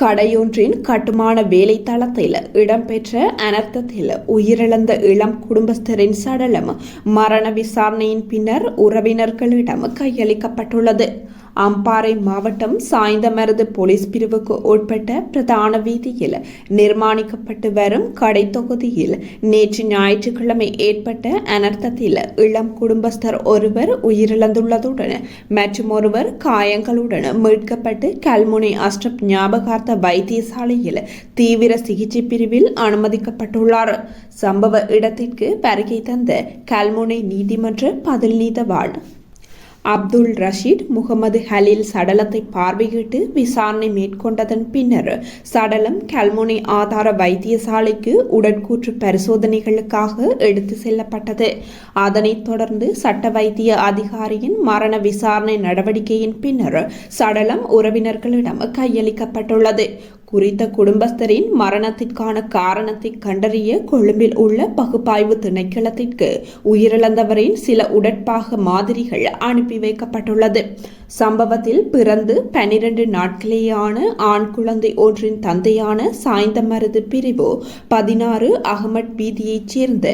கடையொன்றின் கட்டுமான வேலைத்தளத்தில் இடம்பெற்ற அனர்த்தத்தில் உயிரிழந்த இளம் குடும்பஸ்தரின் சடலம் மரண விசாரணையின் பின்னர் உறவினர்களிடம் கையளிக்கப்பட்டுள்ளது. அம்பாறை மாவட்டம் சாய்ந்தமருது போலீஸ் பிரிவுக்கு உட்பட்ட பிரதான வீதியில் நிர்மாணிக்கப்பட்டு வரும் கடை தொகுதியில் நேற்று ஞாயிற்றுக்கிழமை ஏற்பட்ட அனர்த்தத்தில் இளம் குடும்பஸ்தர் ஒருவர் உயிரிழந்துள்ளதுடன் மற்றும் ஒருவர் காயங்களுடன் மீட்கப்பட்டு கல்முனை அஷ்டப் ஞாபகார்த்த வைத்தியசாலையில் தீவிர சிகிச்சை பிரிவில் அனுமதிக்கப்பட்டுள்ளார். சம்பவ இடத்திற்கு வருகை தந்த கல்முனை நீதிமன்ற பதில் நீதவாள் அப்துல் ரஷீத் முகமது ஹலீல் சடலத்தை பார்வையிட்டு விசாரணை மேற்கொண்டதன் பின்னர் சடலம் கல்முனை ஆதார வைத்தியசாலைக்கு உடற்கூற்று பரிசோதனைகளுக்காக எடுத்து செல்லப்பட்டது. அதனைத் தொடர்ந்து சட்ட வைத்திய அதிகாரியின் மரண விசாரணை நடவடிக்கையின் பின்னர் சடலம் உறவினர்களிடம் கையளிக்கப்பட்டுள்ளது. குறித்த குடும்பஸ்தரின் மரணத்திற்கான காரணத்தை கண்டறிய கொழும்பில் உள்ள பகுப்பாய்வு திணைக்களத்திற்கு உயிரிழந்தவரின் சில உடற்பாக மாதிரிகள் அனுப்பி வைக்கப்பட்டுள்ளது. சம்பவத்தில் பிறந்து பனிரெண்டு நாட்களேயான ஆண் குழந்தை ஒன்றின் தந்தையான சாய்ந்தமருது பிரிவு பதினாறு அகமட் பீதியைச் சேர்ந்த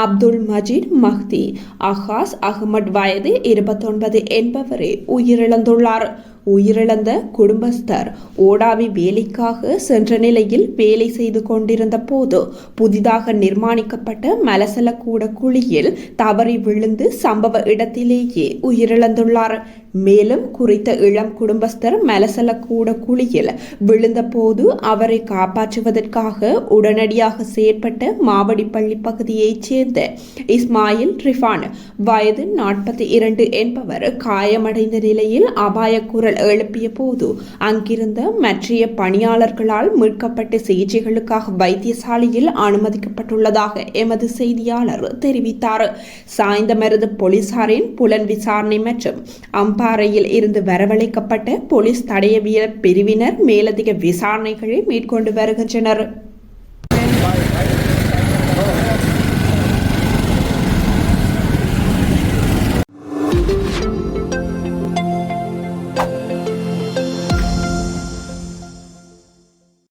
அப்துல் மஜீத் மஹ்தி அஹாஸ் அகமட் வயது இருபத்தொன்பது என்பவரே உயிரிழந்துள்ளார். உயிரிழந்த குடும்பஸ்தர். ஓடாவி வேலைக்காக சென்ற நிலையில் வேலை செய்து கொண்டிருந்த போது புதிதாக நிர்மாணிக்கப்பட்ட மலசலக்கூட குழியில் தவறி விழுந்து சம்பவ இடத்திலேயே உயிரிழந்துள்ளார். மேலும் குறித்த இளம் குடும்பஸ்தர் மலசலக்கூட குழியில் விழுந்தபோது அவரை காப்பாற்றுவதற்காக உடனடியாக செயற்பட்ட மாவடிப்பள்ளி பகுதியைச் சேர்ந்த இஸ்மாயில் ரிஃபான். வயது நாற்பத்தி இரண்டு என்பவர் காயமடைந்த நிலையில் அபாய குரல் எழுப்பிய போது அங்கிருந்த மற்றைய பணியாளர்களால் மீட்கப்பட்டு சிகிச்சைகளுக்காக வைத்தியசாலையில் அனுமதிக்கப்பட்டுள்ளதாக எமது செய்தியாளர் தெரிவித்தார். சாய்ந்தமருது போலீசாரின் புலன் விசாரணை மற்றும் அம்பாறையில் இருந்து வரவழைக்கப்பட்ட போலீஸ் தடயவியல் பிரிவினர் மேலதிக விசாரணைகளை மேற்கொண்டு வருகின்றனர்.